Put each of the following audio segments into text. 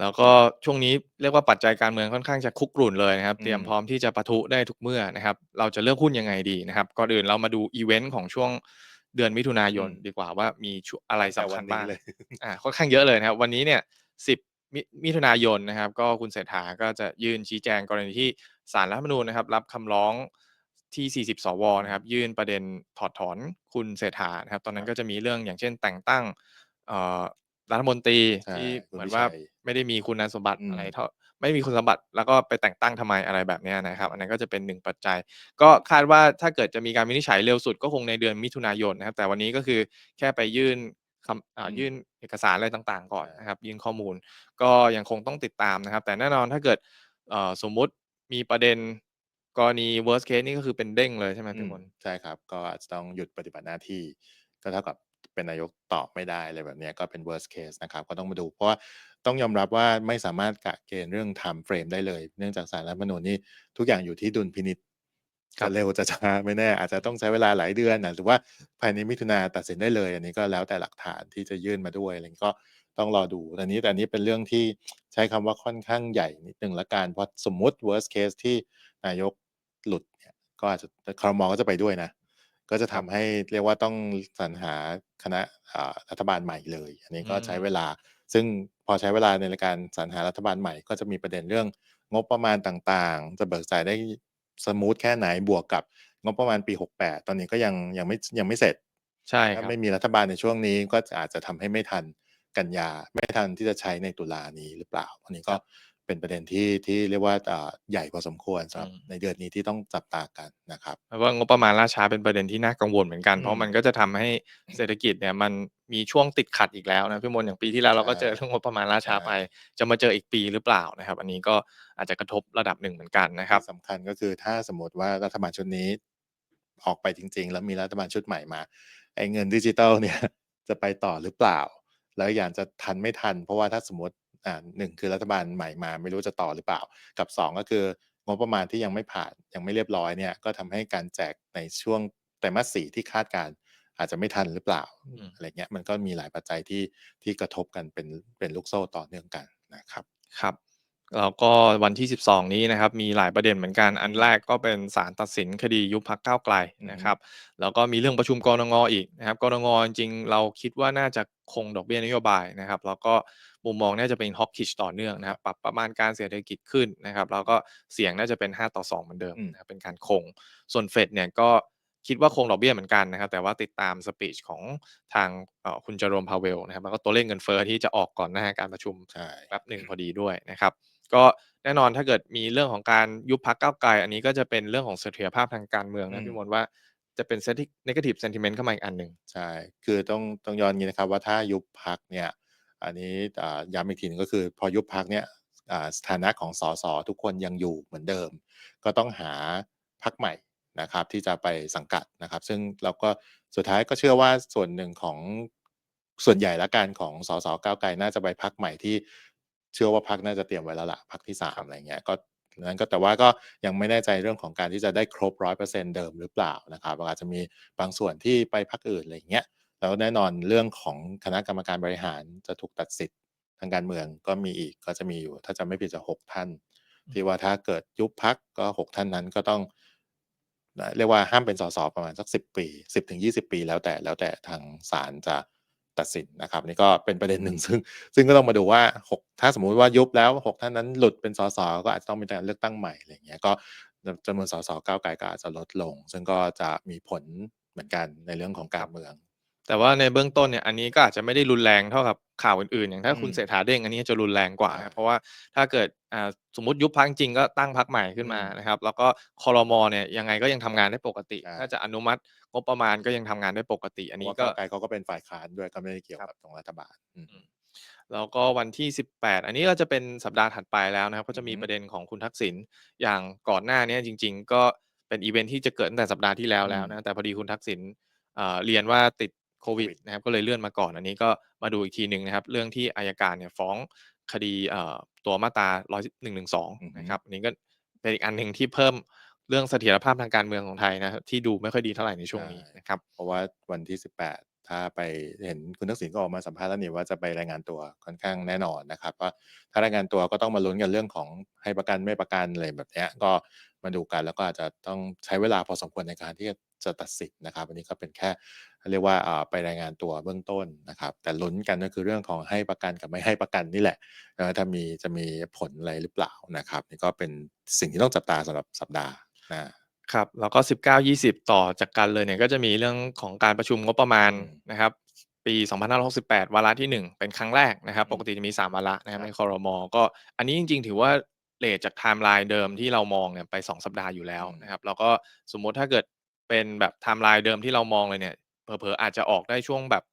แล้วก็ช่วงนี้เรียกว่าปัจจัยการเมืองค่อนข้างจะคุกรุ่นเลยนะครับอืมเตรียมพร้อมที่จะปะทุได้ทุกเมื่อนะครับ เราจะเลือกหุ้นยังไงดีนะครับก่อนอื่นเรามาดูอีเวนต์ของช่วงเดือนมิถุนายนอืมดีกว่าว่ามีช่วงอะไรแต่สำวัคันญนี้บ้างเลยอ่าค่อนข้างเยอะเลยนะครับ วันนี้เนี่ย10มิมิถุนายนนะครับ ก็คุณเศรษฐาก็จะยื่นชี้แจงกรณีที่ศาลรัฐธรรมนูญนะครับ รับคำร้องที่ 40 สวนะครับ ยื่นประเด็นถอดถอนคุณเศรษฐานะครับ ตอนนั้นก็จะมีเรื่องอย่างเช่นแต่งตั้งเอ่อ รัฐมนตรีใช่ที่คุณเหมือนวิว่าชัยไม่ได้มีคุณสมบัติอืม อะไรเท่าไม่มีคุณสมบัติแล้วก็ไปแต่งตั้งทำไมอะไรแบบเนี้ยนะครับ อันนั้นก็จะเป็นหนึ่งปัจจัย ก็คาดว่าถ้าเกิดจะมีการวินิจฉัยเร็วสุดก็คงในเดือนมิถุนายนนะครับ แต่วันนี้ก็คือแค่ไปยื่นคำอ่าอืม ยื่นเอกสารอะไรต่างๆ ก่อนใช่นะครับ ยื่นข้อมูลก็ยังคงต้องติดตามนะครับ แต่แน่นอนถ้าเกิดเอ่อสมมุติมีประเด็นกรณี worst case นี่ก็คือเป็นเด้งเลยใช่ไหมอืพี่มมนต์ใช่ครับ ก็อาจจะต้องหยุดปฏิบัติหน้าที่ ก็เท่ากับ เป็นนายกต่อไม่ได้อะไรแบบเนี้ยก็เป็น worst case นะครับก็ต้องมาดูเพราะว่าต้องยอมรับว่าไม่สามารถกะเกณฑ์เรื่อง time frame ได้เลย เนื่องจากศาลรัฐธรรมนูญนี่ทุกอย่างอยู่ที่ดุลพินิจครัจะบเร็วจะช้าไม่แน่ อาจจะต้องใช้เวลาหลายเดือนน่ะหรือว่าภายในมิถุนาตัดสินได้เลย อันนี้ก็แล้วแต่หลักฐานที่จะยื่นมาด้วยอะไรงี้ก็ต้องรอดูแต่นี้แต่อันนี้เป็นเรื่องที่ใช้คำว่าค่อนข้างใหญ่นิดหนึ่งแล้วกันเพราะสมมุติ worst case ที่นายกหลุดเนี่ยก็อาจจะครมก็จะไปด้วยนะ ก็จะครัทำบให้เรียกว่าต้องสรรหาคณะอ่ารัฐบาลใหม่เลย อันนี้ก็อืมใช้เวลา ซึ่งพอใช้เวลาในการสรรหารัฐบาลใหม่ ก็จะมีประเด็นเรื่องงบประมาณต่างๆ จะเบิกจ่ายได้สมูทแค่ไหนบวกกับงบประมาณปี 68 ตอนนี้ก็ยังยังไม่ยังไม่เสร็จใช่คถ้ารับไม่มีรัฐบาลในช่วงนี้ก็อาจจะทำให้ไม่ทันกันยา ไม่ทันที่จะใช้ในตุลานี้หรือเปล่า อันนี้ก็ครับ เป็นประเด็นที่ที่เรียกว่าอ่าใหญ่พอสมควรสำหรับอืมในเดือนนี้ที่ต้องจับตากันนะครับเพราะว่างบประมาณล่าช้าเป็นประเด็นที่น่ากังวลเหมือนกันอืมเพราะมันก็จะทำให้เศรษฐกิจเนี่ยมันมีช่วงติดขัดอีกแล้วนะพี่มนต์อย่างปีที่แล้วเราก็ใช่เจอเรื่องงบประมาณล่าช้าใช่ไป จะมาเจออีกปีหรือเปล่านะครับ อันนี้ก็อาจจะกระทบระดับหนึ่งเหมือนกันนะครับที่สำคัญก็คือถ้าสมมติว่ารัฐบาลชุดนี้ออกไปจริง ๆ แล้วมีรัฐบาลชุดใหม่มาไอ้เงินดิจิทัลเนี่ยจะไปต่อหรือเปล่า แล้วอย่างจะทันไม่ทัน เพราะว่าถ้าสมมติ อ่าหนึ่งคือรัฐบาลใหม่มาไม่รู้จะต่อหรือเปล่า กับสองก็คืองบประมาณที่ยังไม่ผ่านยังไม่เรียบร้อยเนี่ยก็ทำให้การแจกในช่วงไตรมาสสี่ที่คาดการณ์อาจจะไม่ทันหรือเปล่าอืมอะไรเงี้ยมันก็มีหลายปัจจัยที่ที่กระทบกันเป็นเป็นลูกโซ่ต่อเนื่องกันนะครับครับแล้วก็วันที่ 12 นี้นะครับมีหลายประเด็นเหมือนกันอันแรกก็เป็นศาลตัดสินคดียุบพรรคก้าวไกลอือฮึนะครับแล้วก็มีเรื่องประชุมกรงงอีกนะครับกรงงจริงๆเราคิดว่าน่าจะ คงดอกเบี้ยนโยบายนะครับแล้วก็มุมมองน่าจะเป็นฮอกกิชต่อเนื่องนะครับปรับประมาณการเศรษฐกิจขึ้นนะครับแล้วก็เสียงน่าจะเป็น 5 ต่อ 2 เหมือนเดิมอืมนะครับเป็นการคง ส่วนเฟดเนี่ยก็คิดว่าคงดอกเบี้ยเหมือนกันนะครับ แต่ว่าติดตามสปีชของทางเอ่อคุณเจอโรมพาเวลนะครับแล้วก็ตัวเลขเงินเฟ้อที่จะออกก่อนหน้าการประชุมใช่แป๊บหนึ่งพอดีด้วยนะครับ ก็แน่นอนถ้าเกิดมีเรื่องของการยุบพักก้าวไกล อันนี้ก็จะเป็นเรื่องของเสถียรภาพทางการเมืองอืนะมพี่มนต์ว่า จะเป็น senti- negative sentiment เข้ามาอีกอันหนึ่งใช่ คือต้องต้องย้อนงี้นะครับว่าถ้ายุบพักเนี่ย อันนี้ย้ำอีกทีหนึงก็คือ พอยุบพักเนี่ยสถานะของสสทุกคนยังอยู่เหมือนเดิม ก็ต้องหาพักใหม่นะครับที่จะไปสังกัดนะครับ ซึ่งเราก็สุดท้ายก็เชื่อว่าส่วนหนึ่งของส่วนใหญ่ละกันของสสก้าวไกลน่าจะไปพักใหม่ที่เชื่อว่าพักน่าจะเตรียมไว้แล้วล่ะพักที่สามอะไรเงี้ยก็ นั้นก็แต่ว่าก็ยังไม่แน่ใจเรื่องของการที่จะได้ครบร้อยเปอร์เซ็นเดิมหรือเปล่านะครับอาจจะมีบางส่วนที่ไปพักอื่นอะไรเงี้ยแล้วแน่นอนเรื่องของคณะกรรมการบริหารจะถูกตัดสิทธิ์ทางการเมืองก็มีอีกก็จะมีอยู่ ถ้าจะไม่ผิดจะหกท่าน ที่ว่าถ้าเกิดยุบพักก็หกท่านนั้นก็ต้องนะเรียกว่าห้ามเป็นสสประมาณสักสิบปีสิบถึงยี่สิบปี แล้วแต่แล้วแต่ทางศาลจะ ตัดสินนะครับนี่ก็เป็นประเด็นหนึ่งซึ่ง ซึ่งก็ต้องมาดูว่าหกถ้าสมมุติว่ายุบแล้วหกท่านนั้นหลุดเป็นสสก็อาจจะต้องมีการเลือกตั้งใหม่อะไรอย่างเงี้ยก็จำนวนสสก้าวไกลก็อาจจะลดลง ซึ่งก็จะมีผลเหมือนกันในเรื่องของการเมือง แต่ว่าในเบื้องต้นเนี่ยอันนี้ก็อาจจะไม่ได้รุนแรงเท่ากับข่าวอื่นๆ อย่างถ้าคุณอืมเศรษฐาเด้งอันนี้จะรุนแรงกว่าใช่นะเพราะว่าถ้าเกิดอ่าสมมติยุบพักจริงๆก็ตั้งพักใหม่ขึ้นมาอืมนะครับ แล้วก็คอรมอเนี่ยยังไงก็ยังทำงานได้ปกติใช่ถ้าจะอนุมัติงบประมาณก็ยังทำงานได้ปกติ อันเพนี้ราะว่าก็ก้าวไกลเขาก็เป็นฝ่ายค้านด้วยก็ไม่ได้เกี่ยวครับกับของรัฐบาลอืมแล้วก็วันที่ 18 อันนี้ก็จะเป็นสัปดาห์ถัดไปแล้วนะครับ ก็จะมีอือฮึประเด็นของคุณทักษิณอย่างก่อนหน้าเนี้ยจริง ๆ ก็เป็นอีเวนท์ที่จะเกิดตั้งแต่สัปดาห์ที่แล้วแล้วนะแต่พอดีคุณทักษิณเอ่อเรียนว่าติด โควิดโควิดนะครับก็เลยเลื่อนมาก่อน อันนี้ก็มาดูอีกทีหนึ่งนะครับ เรื่องที่อายการเนี่ยฟ้องคดีเอ่อตัวมาตรา112นะครับอันนี้ก็เป็นอีกอันหนึ่งที่เพิ่มเรื่องเสถียรภาพทางการเมืองของไทยนะครับที่ดูไม่ค่อยดีเท่าไหร่ในช่วงนี้นะครับเพราะว่าวันที่ 18 ถ้าไปเห็นคุณทักษิณก็ออกมาสัมภาษณ์แล้วนี่ว่าจะไปรายงานตัวค่อนข้างแน่นอนนะครับว่าถ้ารายงานตัวก็ต้องมาลุ้นกันเรื่องของให้ประกันไม่ประกันอะไรแบบเนี้ยก็มาดูกันแล้วก็อาจจะต้องใช้เวลาพอสมควรในการที่จะ ตัดสินนะครับอันนี้ก็เป็นแค่เรียกว่าอ่าไปรายงานตัวเบื้องต้นนะครับ แต่ลุ้นกันก็คือเรื่องของให้ประกันกับไม่ให้ประกันนี่แหละนะถ้ามีจะมีผลอะไรหรือเปล่านะครับนี่ก็เป็นสิ่งที่ต้องจับตาสำหรับสัปดาห์หน้าครับแล้วก็ 19-20 ต่อจากกันเลยเนี่ยก็จะมีเรื่องของการประชุมงบประมาณอืมนะครับปี 2568 วาระที่ 1 เป็นครั้งแรกนะครับอืมปกติจะมี 3 วาระนะครับครับในครมก็อันนี้จริงๆ ถือว่าเลทจากไทม์ไลน์เดิมที่เรามองเนี่ยไป 2 สัปดาห์อยู่แล้วนะครับ แล้วก็สมมุติถ้าเกิด เป็นแบบไทม์ไลน์เดิมที่เรามองเลยเนี่ยเผลอๆอาจจะออกได้ช่วงแบบ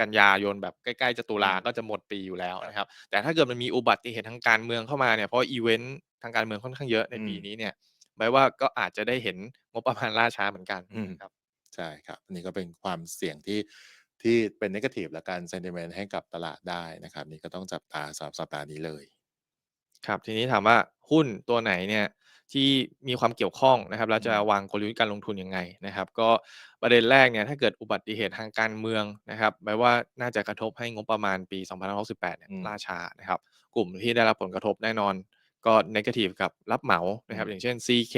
กันยายนแบบใกล้ๆจะตุลาอืมก็จะหมดปีอยู่แล้วนะครับ แต่ถ้าเกิดมันมีอุบัติเหตุทางการเมืองเข้ามาเนี่ยเพราะอีเวนต์ทางการเมืองค่อนข้างเยอะในปีนี้เนี่ยหมายว่าก็อาจจะได้เห็นงบประมาณล่าช้าเหมือนกันอืมครับใช่ครับอันนี้ก็เป็นความเสี่ยงที่ที่เป็นนกาทีฟและการ sentiment ให้กับตลาดได้นะครับ นี่ก็ต้องจับตาสำหรับสัปดาห์นี้เลย ครับ ทีนี้ถามว่าหุ้นตัวไหนเนี่ย ที่มีความเกี่ยวข้องนะครับแล้วจะอืมวางกลยุทธ์การลงทุนยังไงนะครับ ก็ประเด็นแรกเนี่ยถ้าเกิดอุบัติเหตุทางการเมืองนะครับแปลว่าน่าจะกระทบให้งบประมาณปี 2568เนี่ยอืมล่าช้านะครับ กลุ่มที่ได้รับผลกระทบแน่นอน ก็นกาทีฟกับรับเหมานะครับอืมอย่างเช่น CK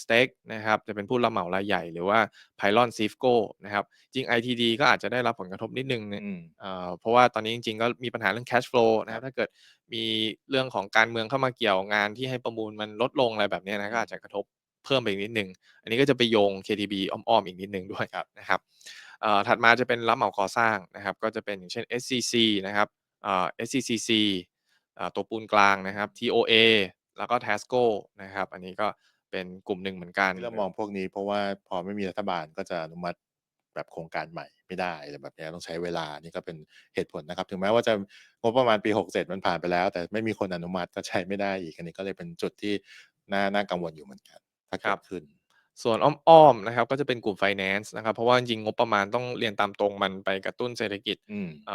Steak นะครับจะเป็นผู้รับเหมารายใหญ่หรือว่า Pylon s i f c o นะครับจริง ITD ก็อาจจะได้รับผลกระทบนิดนึงเนี่ยอืมเอ่อเพราะว่าตอนนี้จริง ๆ ก็มีปัญหาเรื่อง cash flow นะคครัรับบถ้าเกิดมีเรื่องของการเมืองเข้ามาเกี่ยวงานที่ให้ประมูลมันลดลงอะไรแบบเนี้ยนะก็อาจจะกระทบเพิ่มไปอีกนิดหนึ่งอันนี้ก็จะไปโยง KTB อ้อมๆอีกนิดหนึ่งด้วยครับนะครับเอ่อถัดมาจะเป็นรับเหมาก่อสร้างนะครับก็จะเป็นอย่างเช่น SCC นะครับเอ่อ SCCC อ่า ตัวปูนกลางนะครับ TOA แล้วก็ Tasco นะครับ อันนี้ก็เป็นกลุ่มหนึ่งเหมือนกันที่เรามองพวกนี้เพราะว่าพอไม่มีรัฐบาลก็จะอนุมัติแบบโครงการใหม่ไม่ได้อะไรแบบเนี้ยต้องใช้เวลานี่ก็เป็นเหตุผลนะครับ ถึงแม้ว่าจะงบประมาณปี 67 มันผ่านไปแล้ว แต่ไม่มีคนอนุมัติก็ใช้ไม่ได้อีกอันนี้ก็เลยเป็นจุดที่น่าน่ากังวลอยู่เหมือนกัน ถ้าครัเกิบดขึ้น ส่วนอ้อมๆนะครับ ก็จะเป็นกลุ่ม Finance นะครับ เพราะว่าจริงๆงบประมาณต้องเรียนตามตรงมันไปกระตุ้นเศรษฐกิจอืมเ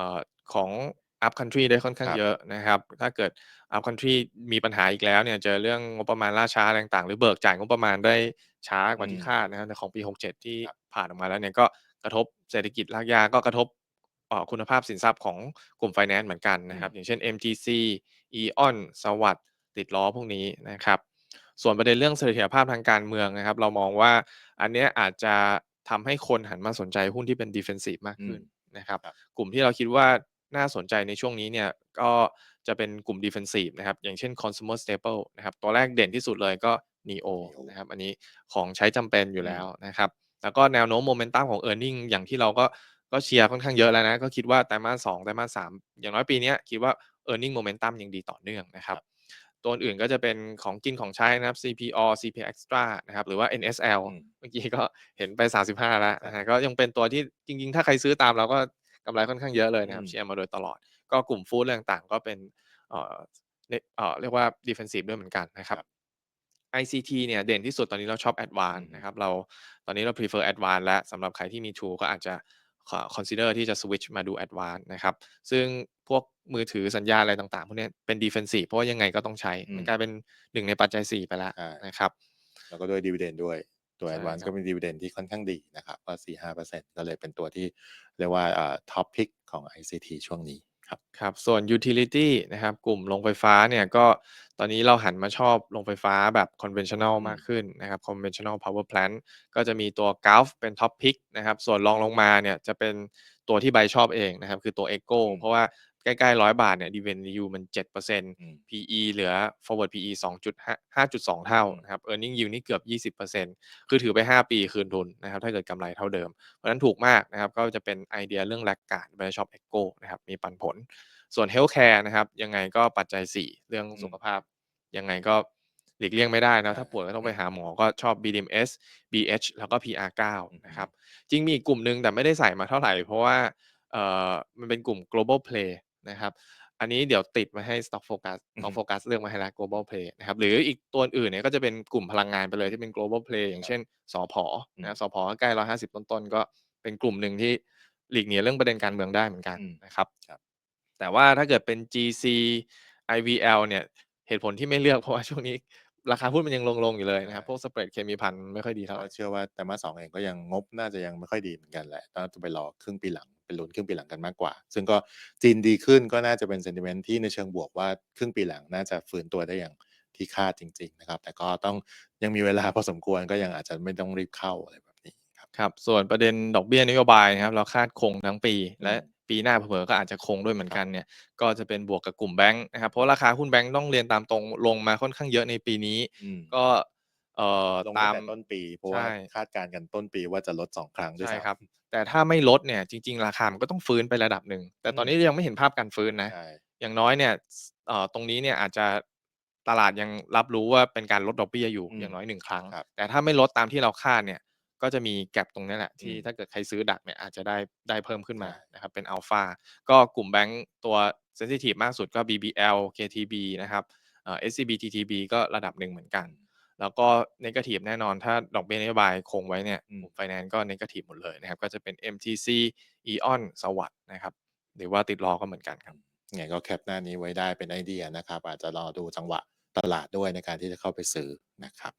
อ่อของ up country ได้ค่อนข้างครับ เยอะนะครับ ถ้าเกิด up country มีปัญหาอีกแล้วเนี่ยเจอเรื่องงบประมาณล่าช้าอะไรต่างๆ หรือเบิกจ่ายงบประมาณได้ช้ากว่าที่อืมคาดนะครับในของปี 67 ที่ครับ ผ่านออกมาแล้วเนี่ยก็กระทบเศรษฐกิจรากหญ้าก็กระทบเอ่อคุณภาพสินทรัพย์ของกลุ่ม Finance เหมือนกันนะครับ อย่างเช่น MTC Eon สวัสดิ์ติดล้อพวกนี้นะครับ ส่วนประเด็นเรื่องเสถียรภาพทางการเมืองนะครับ เรามองว่าอันเนี้ยอาจจะทำให้คนหันมาสนใจหุ้นที่เป็น defensive มากขึ้นนะครับ ครับ กลุ่มที่เราคิดว่า น่าสนใจในช่วงนี้เนี่ยก็จะเป็นกลุ่ม defensive นะครับ อย่างเช่น consumer staple นะครับ ตัวแรกเด่นที่สุดเลยก็ NEO NEO นะครับ อันนี้ของใช้จำเป็นอยู่อืมแล้วนะครับ แล้วก็แนวโน้มโมเมนตัมของ e a r n i n g อย่างที่เราก็ก็เชียร์ค่อนข้างเยอะแล้วนะ ก็คิดว่าไตรมาส2ไตรมาส3อย่างน้อยปีเนี้ยคิดว่า e a r n i n g momentum ยังดีต่อเนื่องนะครับ ตัวอื่นก็จะเป็นของกินของใช้นะครับ CPO CP Extra นะครับ หรือว่า NSL อืมเมื่อกี้ก็เห็นไป 35 แล้วนะฮะก็ยังเป็นตัวที่จริง ๆ ถ้าใครซื้อตามเราก็กำไรค่อนข้างเยอะเลยนะครับอืมเชียร์มาโดยตลอด ก็กลุ่มฟู้ดอะไรต่างๆก็เป็นเอ่อเนเอ่อเรียกว่า defensive ด้วยเหมือนกันนะครับ ICT เนี่ยเด่นที่สุดตอนนี้เราชอบ Advance อืมนะครับเราตอนนี้เรา prefer Advance แล้วสำหรับใครที่มี True ก็อาจจะขอ consider ที่จะ switch มาดู Advance นะครับ ซึ่งพวกมือถือสัญญาณอะไรต่างๆ พวกเนี้ยเป็น defensive เพราะว่ายังไงก็ต้องใช้อืมมันกลายเป็นหนึ่งในปัจจัย 4 ไปแล้วใช่นะครับ แล้วก็ด้วยดีเวเดนด้วย ตัวใช่ Advance ครับก็เป็นดีเวเดนที่ค่อนข้างดีนะครับก็4-5%ก็เลยเป็นตัวที่เรียกว่าอ่าท็อปพิกของ ICT ช่วงนี้ครับครับส่วน utility นะครับกลุ่มโรงไฟฟ้าเนี่ยก็ตอนนี้เราหันมาชอบโรงไฟฟ้าแบบ conventional อืมมากขึ้นนะครับ conventional power plant ก็จะมีตัว Gulf เป็น top pick นะครับ ส่วนรองลงมาเนี่ยจะเป็นตัวที่ใบชอบเองนะครับ คือตัว Echo อืมเพราะว่า ใกล้ๆร้อยบาทเนี่ย dividend yield มัน7%อืม PE เหลือ forward PE 2.5 5.2เท่าอืมนะครับ earning yield นี่เกือบ20%คือถือไป5ปีคืนทุนนะครับ ถ้าเกิดกำไรเท่าเดิม เพราะฉะนั้นถูกมากนะครับ ก็จะเป็นไอเดียเรื่องแลกการ์ดไปชอบ Echo นะครับ มีปันผล ส่วน Healthcare นะครับ ยังไงก็ปัจจัย4เรื่องอืมสุขภาพ ยังไงก็หลีกเลี่ยงไม่ได้นะใช่ถ้าป่วยก็ต้องไปอืมหาหมอก็ชอบ BDMs BH แล้วก็ PR9 อืมนะครับ จริงมีอีกกลุ่มหนึ่งแต่ไม่ได้ใส่มาเท่าไหร่ เพราะว่าเอ่อมันเป็นกลุ่ม global play นะครับ อันนี้เดี๋ยวติดมาให้ stock focus อือฮึ stock focus เลือกมาให้แล้ว global play นะครับ หรืออีกตัวอื่นเนี่ยก็จะเป็นกลุ่มพลังงานไปเลยที่เป็น global play อย่างเช่นสผอืมนะสผก็ใกล้150ต้นๆ ก็เป็นกลุ่มหนึ่งที่หลีกหนีเรื่องประเด็นการเมืองได้เหมือนกันอืมนะครับครับ แต่ว่าถ้าเกิดเป็น GC IVL เนี่ยเหตุผลที่ไม่เลือกเพราะว่าช่วงนี้ราคาหุ้นมันยังลงๆอยู่เลยนะครับใช่พวกสเปรดเคมีภัณฑ์ไม่ค่อยดีเท่าไรก็เชื่อว่าไตรมาส2เองก็ยังงบน่าจะยังไม่ค่อยดีเหมือนกันแหละน่าจะไปรอครึ่งปีหลัง ไปลุ้นครึ่งปีหลังกันมากกว่า ซึ่งก็จีนดีขึ้นก็น่าจะเป็น sentiment ที่ในเชิงบวกว่าครึ่งปีหลังน่าจะฟื้นตัวได้อย่างที่คาดจริง ๆ นะครับ แต่ก็ต้องยังมีเวลาพอสมควรก็ยังอาจจะไม่ต้องรีบเข้าอะไรแบบนี้ครับครับส่วนประเด็นดอกเบี้ยนโยบายนะครับ เราคาดคงทั้งปีอืมและปีหน้าเผลอๆก็อาจจะคงด้วยเหมือนครักับนเนี่ยก็จะเป็นบวกกับกลุ่มแบงก์นะครับเพราะราคาหุ้นแบงก์ต้องเรียนตามตรงลงมาค่อนข้างเยอะในปีนี้อืมก็ เอ่อลงตาตั้ม งแต่ต้นปี เพราะใช่ว่าคาดการณ์กันต้นปีว่าจะลด2ครั้งด้วยใช่ซ้ำครับแต่ถ้าไม่ลดเนี่ยจริง ๆ ราคามันก็ต้องฟื้นไประดับหนึ่ง แต่ตอนอืมนี้ยังไม่เห็นภาพการฟื้นนะ ใช่ อย่างน้อยเนี่ยสเอ่อตรงนี้เนี่ยอาจจะตลาดยังรับรู้ว่าเป็นการลดดอกเบี้ยอยู่อืมอย่างน้อย1ครั้ง ครับแต่ถ้าไม่ลดตามที่เราคาดเนี่ย ก็จะมี gap ตรงนี้แหละที่อืมถ้าเกิดใครซื้อดักเนี่ยอาจจะได้ได้เพิ่มขึ้นมาใช่ นะครับเป็นอัลฟาก็กลุ่มแบงก์ตัวเซนซิทิฟมากสุดก็ BBL KTB นะครับเอ่อ SCB TTB ก็ระดับหนึ่งเหมือนกัน แล้วก็เนกาทิฟแน่นอนถ้าดอกเบี้ยนโยบายคงไว้เนี่ยอืมกลุ่มไฟแนนซ์ก็เนกาทิฟหมดเลยนะครับ ก็จะเป็น MTC ION สวัสดิ์นะครับหรือว่าติดล้อก็เหมือนกันครับยังไงก็แคปหน้านี้ไว้ได้เป็นไอเดียนะครับ อาจจะรอดูจังหวะตลาดด้วยในการที่จะเข้าไปซื้อนะครับ